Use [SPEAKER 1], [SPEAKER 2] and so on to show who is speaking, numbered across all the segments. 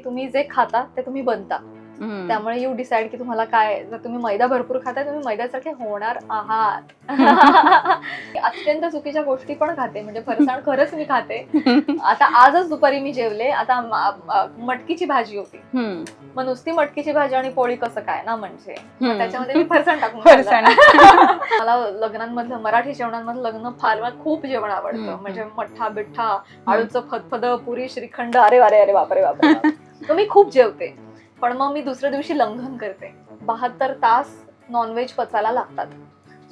[SPEAKER 1] की तुम्ही जे खाता ते तुम्ही बनता. त्यामुळे यू डिसाइड की तुम्हाला काय जर तुम्ही मैदा भरपूर खाताय तुम्ही मैद्यासारखे होणार आहात अत्यंत चुकीच्या गोष्टी पण खाते म्हणजे फरसाण खरंच मी खाते आता आजच दुपारी मी जेवले आता मटकीची भाजी होती. मग नुसती मटकीची भाजी आणि पोळी कसं काय ना म्हणजे. त्याच्यामध्ये मी फरसाण टाकून
[SPEAKER 2] फरसाण.
[SPEAKER 1] मला लग्नांमधलं मराठी जेवणांमधलं लग्न फार मला खूप जेवण आवडतं. म्हणजे मठ्ठा बिठ्ठा आळूचं फतफद पुरी श्रीखंड अरे अरे अरे बापरे बापरे तर मी खूप जेवते. पण मग मी दुसऱ्या दिवशी लंघन करते. बहात्तर तास नॉनव्हेज पचायला लागतात.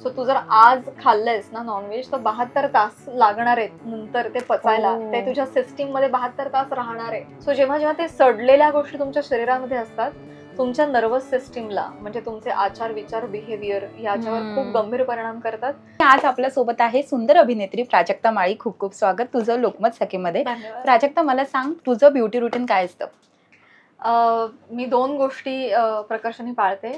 [SPEAKER 1] सो तू जर आज खाल्लंयस ना नॉनव्हेज तर बहात्तर तास लागणार आहेत नंतर ते पचायला.
[SPEAKER 2] ओ.
[SPEAKER 1] ते तुझ्या सिस्टीममध्ये बहात्तर तास राहणार आहे. सो जेव्हा जेव्हा ते सडलेल्या गोष्टी तुमच्या शरीरामध्ये असतात तुमच्या नर्वस सिस्टीमला म्हणजे तुमचे आचार विचार बिहेवियर याच्यावर. खूप गंभीर परिणाम करतात.
[SPEAKER 2] आज आपल्यासोबत आहे सुंदर अभिनेत्री प्राजक्ता माळी. खूप खूप स्वागत. तुझं लोकमत सखीमध्ये.
[SPEAKER 1] धन्यवाद.
[SPEAKER 2] प्राजक्ता मला सांग तुझं ब्युटी रुटीन काय असतं?
[SPEAKER 1] मी दोन गोष्टी प्रकर्षाने पाळते.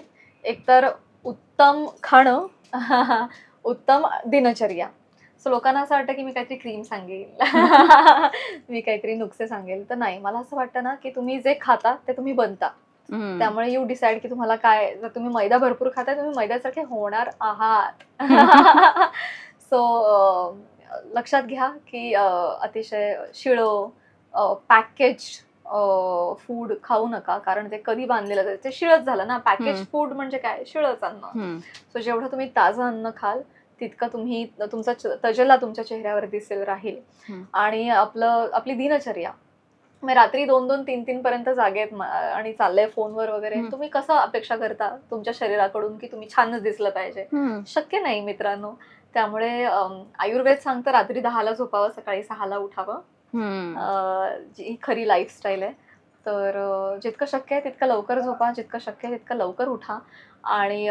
[SPEAKER 1] एकतर उत्तम खाणं उत्तम दिनचर्या. सो लोकांना असं वाटतं की मी काहीतरी क्रीम सांगेल. मी काहीतरी नुकसे सांगेल. तर नाही मला असं वाटतं ना की तुम्ही जे खाता ते तुम्ही बनता. त्यामुळे यू डिसाइड की तुम्हाला काय जर तुम्ही मैदा भरपूर खाताय तुम्ही मैद्यासारखे होणार आहात. सो लक्षात घ्या की अतिशय शिळं पॅकेज फूड खाऊ नका कारण ते कधी बांधलेलं. ते शिळच झालं ना पॅकेज. फूड म्हणजे काय शिळच अन्न. सो जेवढं तुम्ही ताजं अन्न खाल तितकं तुम्ही तुमचा तजेला तुमच्या चेहऱ्यावर दिसेल राहील. आणि आपलं आपली दिनचर्या मग रात्री दोन दोन तीन तीन पर्यंत जागेत आणि चाललंय फोनवर वगैरे. तुम्ही कसं अपेक्षा करता तुमच्या शरीराकडून की तुम्ही छानच दिसलं पाहिजे. शक्य नाही मित्रांनो त्यामुळे आयुर्वेद सांगतं रात्री दहाला झोपावं सकाळी सहाला उठावं जी ही खरी लाईफस्टाईल आहे. तर जितकं शक्य आहे तितकं लवकर झोपा जितकं शक्य आहे तितकं लवकर उठा. आणि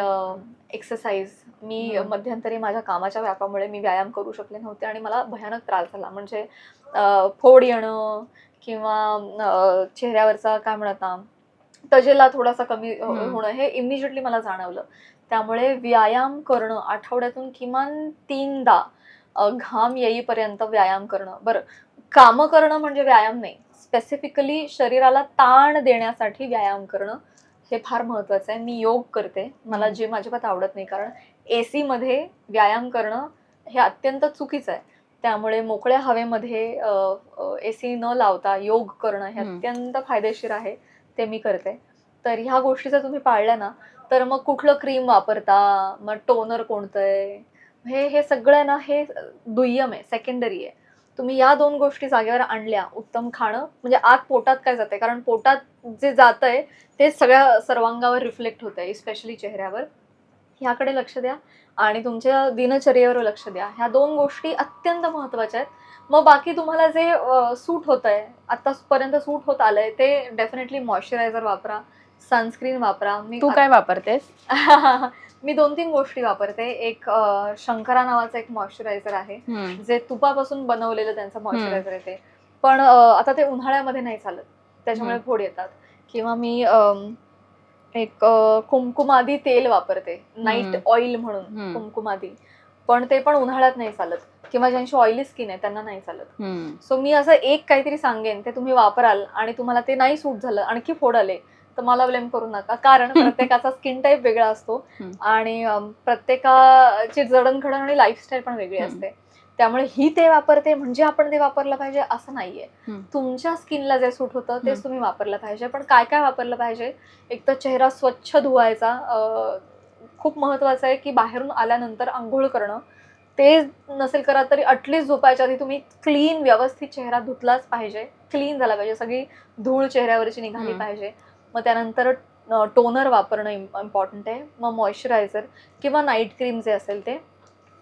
[SPEAKER 1] एक्सरसाइज मी. मध्यंतरी माझ्या कामाच्या व्यापामुळे मी व्यायाम करू शकले नव्हते आणि मला भयानक त्रास झाला. म्हणजे फोड येणं किंवा चेहऱ्यावरचा काय म्हणत ना तजेला थोडासा कमी. होणं हे इमिजिएटली मला जाणवलं. त्यामुळे व्यायाम करणं आठवड्यातून किमान तीनदा घाम येईपर्यंत व्यायाम करणं. बरं कामं करणं म्हणजे व्यायाम नाही. स्पेसिफिकली शरीराला ताण देण्यासाठी व्यायाम करणं हे फार महत्वाचं आहे. मी योग करते. मला. जिम अजिबात आवडत नाही कारण ए मध्ये व्यायाम करणं हे अत्यंत चुकीचं आहे. त्यामुळे मोकळ्या हवेमध्ये ए सी न लावता योग करणं हे. अत्यंत फायदेशीर आहे. ते मी करते. तर ह्या गोष्टी जर तुम्ही पाळल्या ना तर मग कुठलं क्रीम वापरता? मग टोनर कोणतं आहे? हे हे सगळं ना हे दुय्यम आहे सेकंडरी आहे. तुम्ही या दोन गोष्टी जागेवर आणल्या उत्तम खाणं म्हणजे आत पोटात काय जाते कारण पोटात जे जात आहे ते सगळ्या सर्वांगावर रिफ्लेक्ट होत आहे स्पेशली चेहऱ्यावर. ह्याकडे लक्ष द्या आणि तुमच्या दिनचर्येवर लक्ष द्या. ह्या दोन गोष्टी अत्यंत महत्त्वाच्या आहेत. मग बाकी तुम्हाला जे सूट होत आहे आतापर्यंत सूट होत आलंय ते डेफिनेटली मॉइश्चरायझर वापरा सनस्क्रीन वापरा. मी
[SPEAKER 2] तू काय वापरतेस?
[SPEAKER 1] मी दोन तीन गोष्टी वापरते एक अं, शंकरा नावाचं एक मॉइश्चरायझर आहे
[SPEAKER 2] हम्म.
[SPEAKER 1] जे तुपापासून बनवलेलं त्यांचं मॉइश्चरायझर आहे ते पण अं, आता ते उन्हाळ्यामध्ये नाही चालत त्याच्यामुळे
[SPEAKER 2] हम्म.
[SPEAKER 1] फोड येतात किंवा मी एक अं, कुमकुमादी तेल वापरते नाईट
[SPEAKER 2] हम्म.
[SPEAKER 1] ऑइल म्हणून
[SPEAKER 2] हम्म.
[SPEAKER 1] कुमकुमादी पण ते पण उन्हाळ्यात नाही चालत किंवा ज्यांची ऑइली स्किन आहे त्यांना नाही चालत
[SPEAKER 2] हम्म.
[SPEAKER 1] सो मी असं एक काहीतरी सांगेन ते तुम्ही वापराल आणि तुम्हाला ते नाही सूट झालं आणखी फोड आले तर मला ब्लेम करू नका कारण प्रत्येकाचा स्किन टाईप वेगळा असतो. आणि प्रत्येकाची जडणघडण आणि लाईफस्टाईल पण वेगळी. असते त्यामुळे ही ते वापरते म्हणजे आपण ते वापरलं पाहिजे असं नाहीये. तुमच्या स्किनला जे सूट होतं तेच. तुम्ही वापरलं पाहिजे पण काय काय वापरलं पाहिजे एक तर चेहरा स्वच्छ धुवायचा खूप महत्वाचं आहे की बाहेरून आल्यानंतर आंघोळ करणं ते नसेल करत तरी अटलिस्ट झोपायच्या आधी तुम्ही क्लीन व्यवस्थित चेहरा धुतलाच पाहिजे क्लीन झाला पाहिजे सगळी धूळ चेहऱ्यावरची निघाली. पाहिजे मग त्यानंतर टोनर वापरणं इम्पॉर्टंट आहे. मग मॉइश्चरायझर किंवा नाईट क्रीम जे असेल ते.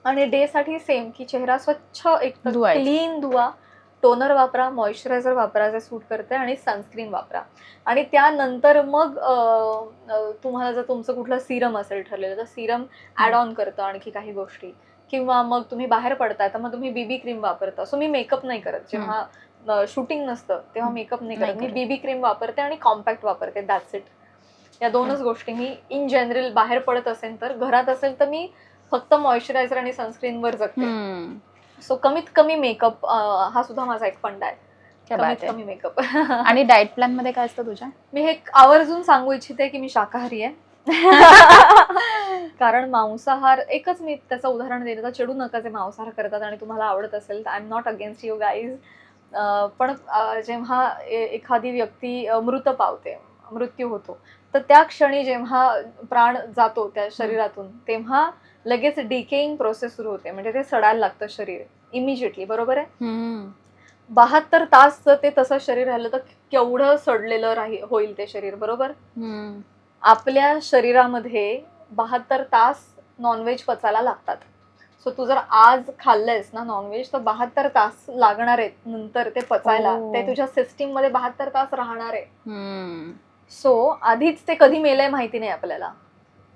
[SPEAKER 1] आणि डे साठी सेम की चेहरा स्वच्छ एक
[SPEAKER 2] धुवायचा.
[SPEAKER 1] क्लीन धुवा. टोनर वापरा मॉइश्चरायझर वापरा जे सूट करते आणि सनस्क्रीन वापरा. आणि त्यानंतर मग तुम्हाला जर तुमचं कुठलं सिरम असेल ठरलेलं तर सिरम ॲड ऑन करतं आणखी काही गोष्टी. किंवा मग तुम्ही बाहेर पडताय तर मग तुम्ही बीबी क्रीम वापरता. सो मी मेकअप नाही करत. जेव्हा शूटिंग नसतं. तेव्हा. मेकअप नाही
[SPEAKER 2] नाही
[SPEAKER 1] करत. मी. बीबी क्रीम वापरते आणि कॉम्पॅक्ट वापरते. दॅट्स इट या दोनच गोष्टी मी इन जनरल बाहेर पडत असेल तर घरात असेल तर मी फक्त मॉइश्चरायझर आणि सनस्क्रीनवर जगते. सो कमीत कमी मेकअप हा सुद्धा माझा एक फंड आहे. कमी मेकअप
[SPEAKER 2] आणि डाएट प्लॅनमध्ये काय असतं तुझ्या?
[SPEAKER 1] मी हे आवर्जून सांगू इच्छिते की मी शाकाहारी आहे. कारण मांसाहार एकच मी त्याचं उदाहरण दिलं तर चिडू नका जे मांसाहार करतात आणि तुम्हाला आवडत असेल. I am not against you guys पण जेव्हा एखादी व्यक्ती मृत पावते मृत्यू होतो तर त्या क्षणी जेव्हा प्राण जातो त्या शरीरातून तेव्हा लगेच डिकेईंग प्रोसेस सुरू होते म्हणजे ते सडायला लागतं शरीर इमिजिएटली बरोबर आहे? बहात्तर तास जर ते तसं शरीर राहिलं तर केवढं सडलेलं राही होईल ते शरीर बरोबर? आपल्या शरीरामध्ये बहात्तर तास नॉनव्हेज पचायला लागतात. सो तू जर आज खाल्लंयस ना नॉनव्हेज तर बहात्तर तास लागणार आहेत नंतर ते पचायला.
[SPEAKER 2] Oh.
[SPEAKER 1] ते तुझ्या सिस्टीममध्ये बहात्तर तास राहणार आहे. सो आधीच ते कधी मेलंय माहिती नाही आपल्याला.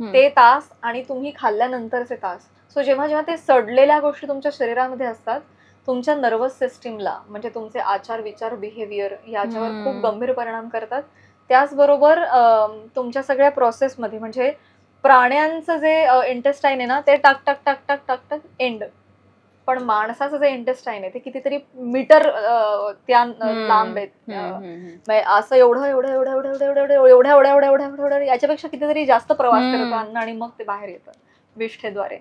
[SPEAKER 1] ते तास आणि तुम्ही खाल्ल्यानंतरचे तास. सो जेव्हा जेव्हा ते सडलेल्या गोष्टी तुमच्या शरीरामध्ये असतात तुमच्या नर्वस सिस्टीमला म्हणजे तुमचे आचार विचार बिहेवियर याच्यावर
[SPEAKER 2] हम्म.
[SPEAKER 1] खूप गंभीर परिणाम करतात. त्याचबरोबर अम, तुमच्या सगळ्या प्रोसेसमध्ये म्हणजे प्राण्यांचं जे इंटेस्टाईन आहे ना ते टाक टाक टाक टाक टाक टाक एंड पण माणसाचं जे इंटेस्टाईन आहे ते कितीतरी मीटर त्या लांब आहेत असं एवढं एवढं एवढं एवढं एवढं एवढं एवढ्या एवढ्या एवढ्या एवढ्या एवढ्या याच्यापेक्षा कितीतरी जास्त प्रवास करतो अन्न आणि मग ते बाहेर येतं विष्ठेद्वारे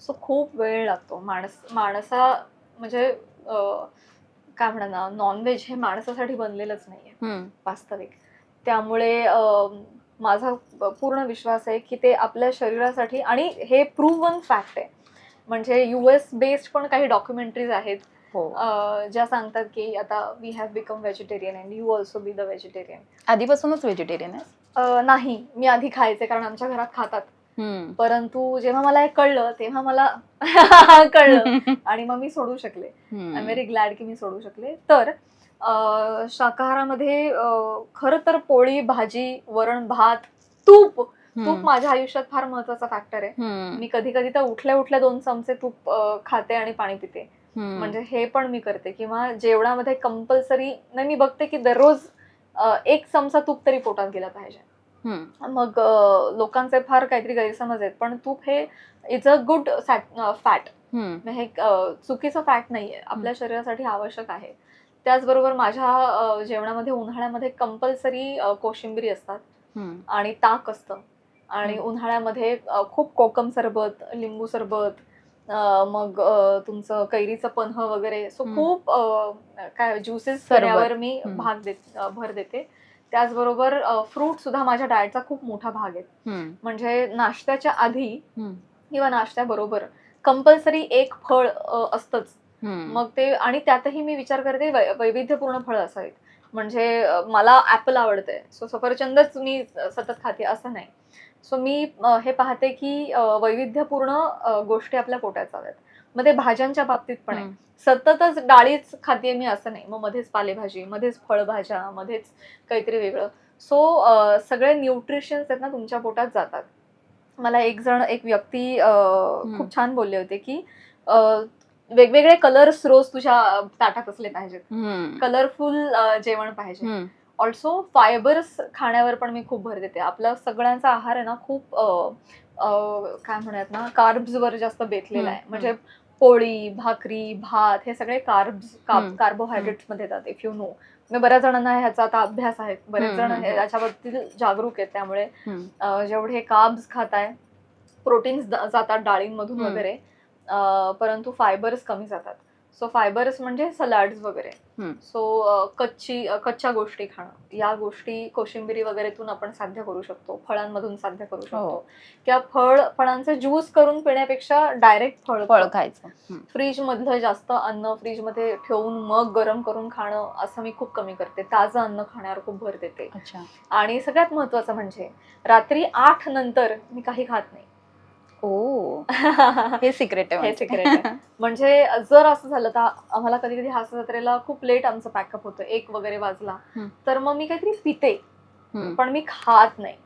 [SPEAKER 1] सो खूप वेळ लागतो माणस माणसा म्हणजे काय म्हणा नॉनव्हेज हे माणसासाठी बनलेलंच नाहीये वास्तविक त्यामुळे माझा पूर्ण विश्वास आहे की ते आपल्या शरीरासाठी आणि हे प्रूव्हन फॅक्ट आहे. म्हणजे युएस बेस्ड पण काही डॉक्युमेंटरीज आहेत.
[SPEAKER 2] हो.
[SPEAKER 1] ज्या सांगतात की आता we have become vegetarian and you also be the vegetarian
[SPEAKER 2] आधीपासूनच व्हेजिटेरियन आहे
[SPEAKER 1] नाही. मी आधी खायचे कारण आमच्या घरात खातात. परंतु जेव्हा मला हे कळलं तेव्हा मला कळलं. आणि मग मी सोडू शकले. आय एम व्हेरी ग्लॅड की मी सोडू शकले. तर शाकाहारामध्ये खरं तर पोळी भाजी वरण भात तूप तूप माझ्या आयुष्यात फार महत्त्वाचा फॅक्टर आहे. मी कधी कधी तर उठल्या उठल्या दोन चमचे तूप खाते आणि पाणी पिते. म्हणजे हे पण मी करते. किंवा जेवणामध्ये कंपल्सरी नाही मी बघते की दररोज एक चमचा तूप तरी पोटात गेला पाहिजे. मग लोकांचे फार काहीतरी गैरसमज आहेत. पण तूप हे इज अ गुड फॅट हे चुकीचं फॅट नाहीये. आपल्या शरीरासाठी आवश्यक आहे. त्याचबरोबर माझ्या जेवणामध्ये उन्हाळ्यामध्ये कंपल्सरी कोशिंबिरी असतात. आणि ताक असतं. आणि. उन्हाळ्यामध्ये खूप कोकम सरबत लिंबू सरबत मग तुमचं कैरीचं पन्ह वगैरे. सो. खूप काय ज्युसेस. करण्यावर मी. भाग देत भर देते. त्याचबरोबर फ्रूट सुद्धा माझ्या डाएटचा खूप मोठा भाग आहे म्हणजे नाश्त्याच्या आधी किंवा नाश्त्याबरोबर कंपल्सरी एक फळ असतंच. मग ते आणि त्यातही मी विचार करते वैविध्यपूर्ण फळं असावीत. म्हणजे मला ऍपल आवडते सो सफरचंदच मी सतत खाते असं नाही. सो मी हे पाहते की वैविध्यपूर्ण गोष्टी आपल्या पोटात जाव्यात. मग ते भाज्यांच्या बाबतीत पण आहे. सततच डाळीच खाते मी असं नाही. मग मध्येच पालेभाजी मध्येच फळभाज्या मध्येच काहीतरी वेगळं. सो सगळे न्यूट्रिशन्स आहेत ना तुमच्या पोटात जातात. मला एक जण एक व्यक्ती खूप छान बोलले होते की वेगवेगळे कलर्स रोज तुझ्या ताटात असले पाहिजेत. कलरफुल जेवण पाहिजे. ऑल्सो फायबर्स खाण्यावर पण मी खूप भर देते. आपला सगळ्यांचा आहार आहे ना खूप काय म्हणूयात ना carbs वर जास्त बेतलेला आहे. म्हणजे पोळी भाकरी भात हे सगळे कार्ब्स कार्बोहायड्रेट्समध्ये येतात इफ यू नो मी बऱ्याच जणांना ह्याचा आता अभ्यास आहे. बरेच जण
[SPEAKER 2] हम्म.
[SPEAKER 1] याच्याबद्दल जागरूक आहेत त्यामुळे जेवढे कार्ब्स खाताय प्रोटीन्स जातात डाळींमधून. वगैरे परंतु फायबर्स कमी जातात. सो फायबर्स म्हणजे सलाड्स वगैरे. सो कच्ची कच्च्या गोष्टी खाणं. या गोष्टी कोशिंबिरी वगैरेतून आपण साध्य करू शकतो फळांमधून साध्य करू शकतो.
[SPEAKER 2] हो.
[SPEAKER 1] किंवा फळ फळांचे ज्यूस करून पिण्यापेक्षा डायरेक्ट फळ
[SPEAKER 2] फळ खायचं.
[SPEAKER 1] फ्रीज मधलं जास्त अन्न फ्रीजमध्ये ठेवून मग गरम करून खाणं असं मी खूप कमी करते. ताजं अन्न खाण्यावर खूप भर देते. आणि सगळ्यात महत्वाचं म्हणजे रात्री आठ नंतर मी काही खात नाही.
[SPEAKER 2] ओ हे सिक्रेट आहे
[SPEAKER 1] हे
[SPEAKER 2] म्हणजे.
[SPEAKER 1] आहे. म्हणजे जर असं झालं तर आम्हाला कधी कधी हास्य जत्रेला खूप लेट आमचं पॅकअप होतं एक वगैरे वाजला. तर मग मी काहीतरी पिते. पण मी खात नाही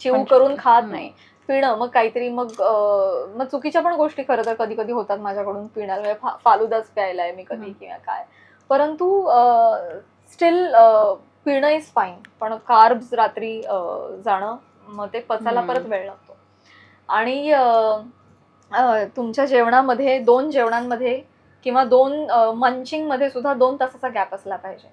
[SPEAKER 1] चिव करून खात. नाही पिणं मग काहीतरी मग मग चुकीच्या पण गोष्टी खरं तर कधी कधी होतात माझ्याकडून पिण्याला म्हणजे फालुदाच प्यायलाय मी कधी. किंवा काय परंतु स्टील पिणं इज फाईन पण कार्ब्स रात्री जाणं मग ते पचायला. परत वेळ लागतो आणि तुमच्या जेवणामध्ये दोन जेवणांमध्ये किंवा दोन मंचिंगमध्ये सुद्धा दोन तासाचा गॅप असला पाहिजे.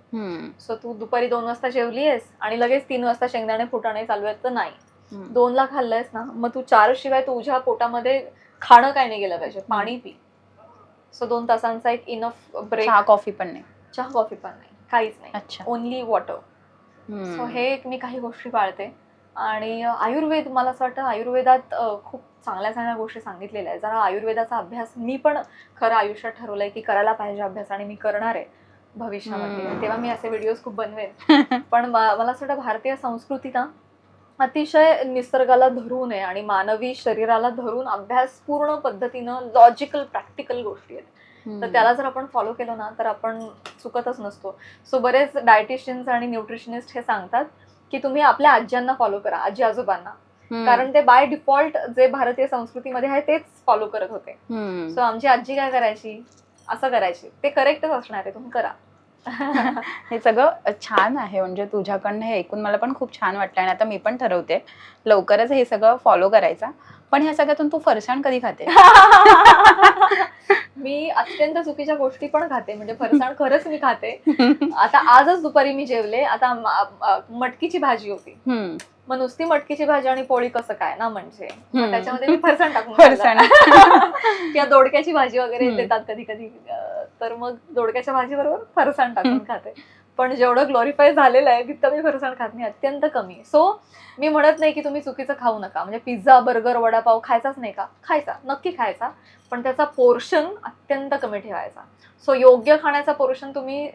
[SPEAKER 1] सो तू दुपारी दोन वाजता जेवलीयस आणि लगेच तीन वाजता शेंगदाणे फुटाणे चालू आहेत तर नाही. दोनला खाल्लंयस ना मग तू चार शिवाय तुझ्या पोटामध्ये खाणं काय नाही गेलं पाहिजे पाणी पी. सो दोन तासांचा एक इनफ ब्रेक
[SPEAKER 2] चहा कॉफी पण नाही.
[SPEAKER 1] चहा कॉफी पण नाही. काहीच नाही.
[SPEAKER 2] अच्छा.
[SPEAKER 1] Only water. सो हे एक मी काही गोष्टी पाळते. आणि आयुर्वेद मला असं वाटतं आयुर्वेदात खूप चांगल्या चांगल्या गोष्टी सांगितलेल्या आहेत. जरा आयुर्वेदाचा अभ्यास मी पण खरं आयुष्यात ठरवलंय की करायला पाहिजे अभ्यास आणि मी करणार आहे भविष्यामध्ये. तेव्हा मी असे व्हिडिओज खूप बनवेन. पण मला असं वाटतं भारतीय संस्कृती ना अतिशय निसर्गाला धरून आहे आणि मानवी शरीराला धरून अभ्यास पूर्ण पद्धतीनं लॉजिकल प्रॅक्टिकल गोष्टी आहेत. तर त्याला जर आपण फॉलो केलं ना तर आपण चुकतच नसतो. सो बरेच डायटिशियन्स आणि न्यूट्रिशनिस्ट हे सांगतात की तुम्ही आपल्या आज्यांना फॉलो करा आजी आजोबांना. कारण ते बाय डिफॉल्ट जे भारतीय संस्कृतीमध्ये आहे तेच फॉलो करत होते. सो आमची आजी काय करायची? असं करायची. ते करेक्टच असणार आहे तुम्ही करा.
[SPEAKER 2] हे सगळं छान आहे म्हणजे तुझ्याकडनं हे ऐकून मला पण खूप छान वाटलं आणि आता मी पण ठरवते. लवकरच हे सगळं फॉलो करायचा. पण ह्या सगळ्यातून तू फरसाण कधी खाते?
[SPEAKER 1] मी अत्यंत चुकीच्या गोष्टी पण खाते म्हणजे फरसाण खरंच मी खाते आता आजच दुपारी मी जेवले आता मटकीची भाजी होती. मग नुसती मटकीची भाजी आणि पोळी कसं काय ना म्हणजे. त्याच्यामध्ये मी फरसाण टाकून
[SPEAKER 2] फरसाण.
[SPEAKER 1] किंवा दोडक्याची भाजी वगैरे. देतात कधी कधी तर मग दोडक्याच्या भाजी बरोबर फरसाण टाकून खाते. पण जेवढं ग्लोरीफाय झालेलं आहे तितकं मी फरसाण खात नाही अत्यंत कमी सो मी म्हणत नाही की तुम्ही चुकीचं खाऊ नका. म्हणजे पिझ्झा बर्गर वडापाव खायचाच नाही का? खायचा नक्की खायचा. पण त्याचा पोर्शन अत्यंत कमी ठेवायचा. सो योग्य खाण्याचा पोर्शन तुम्ही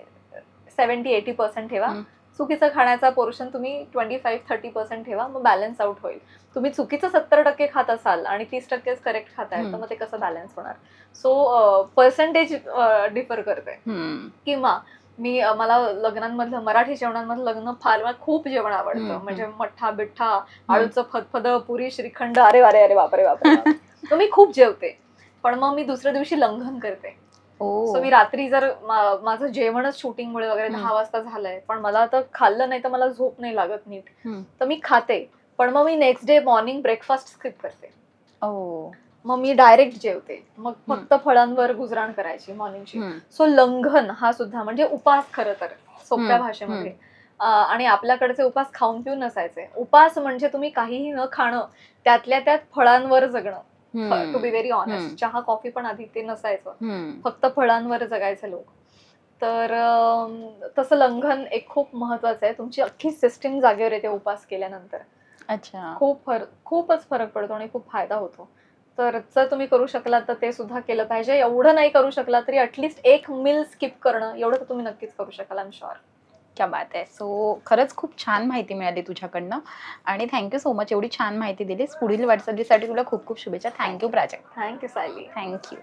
[SPEAKER 1] सेवन्टी एटी पर्सेंट ठेवा. चुकीचं खाण्याचा पोर्शन तुम्ही ट्वेंटी फाईव्ह थर्टी पर्सेंट ठेवा मग बॅलन्स आउट होईल. तुम्ही चुकीचं सत्तर टक्के खात असाल आणि तीस टक्केच करेक्ट खाताय तर. मग ते कसं बॅलन्स होणार? सो पर्सेंटेज डिफर करते. किंवा मी मला लग्नांमधलं मराठी जेवणांमधलं लग्न फार मला खूप जेवण आवडतं. म्हणजे मठ्ठा बिठ्ठा आळूचं फदफद पुरी श्रीखंड अरे अरे अरे बापरे बापरे मी खूप जेवते. पण मग मी दुसऱ्या दिवशी लंघन करते. सो मी रात्री जर माझं जेवणच शूटिंगमुळे वगैरे. दहा वाजता झालंय पण मला आता खाल्लं नाही तर मला झोप नाही लागत नीट. तर मी खाते पण मग मी next day morning breakfast skip करते.
[SPEAKER 2] ओ
[SPEAKER 1] मग मी डायरेक्ट जेवते. मग फक्त फळांवर गुजराण करायची मॉर्निंगची. सो लंघन हा सुद्धा म्हणजे उपास खरं तर सोप्या भाषेमध्ये. आणि आपल्याकडचे उपास खाऊन पिऊन नसायचे. उपास म्हणजे तुम्ही काहीही न खाणं त्यातल्या त्यात फळांवर जगणं. To be very. ऑनेस्ट चहा कॉफी पण आधी ते नसायचं. फक्त फळांवर जगायचे लोक. तर तसं लंघन एक खूप महत्वाचं आहे. तुमची अख्खी सिस्टीम जागेवर येते उपास केल्यानंतर.
[SPEAKER 2] अच्छा.
[SPEAKER 1] खूप फरक खूपच फरक पडतो आणि खूप फायदा होतो. तर जर तुम्ही करू शकलात तर ते सुद्धा केलं पाहिजे. एवढं नाही करू शकला तरी ऍटलिस्ट एक मिल स्किप करणं एवढं तर तुम्ही नक्कीच करू शकाल आय शुअर
[SPEAKER 2] क्या बात आहे सो खरंच खूप छान माहिती मिळाली तुझ्याकडनं. आणि थँक्यू सो मच एवढी छान माहिती दिलीस. पुढील वाटचालीसाठी तुला खूप खूप शुभेच्छा. Thank you Prajakta
[SPEAKER 1] thank you Sayali
[SPEAKER 2] thank you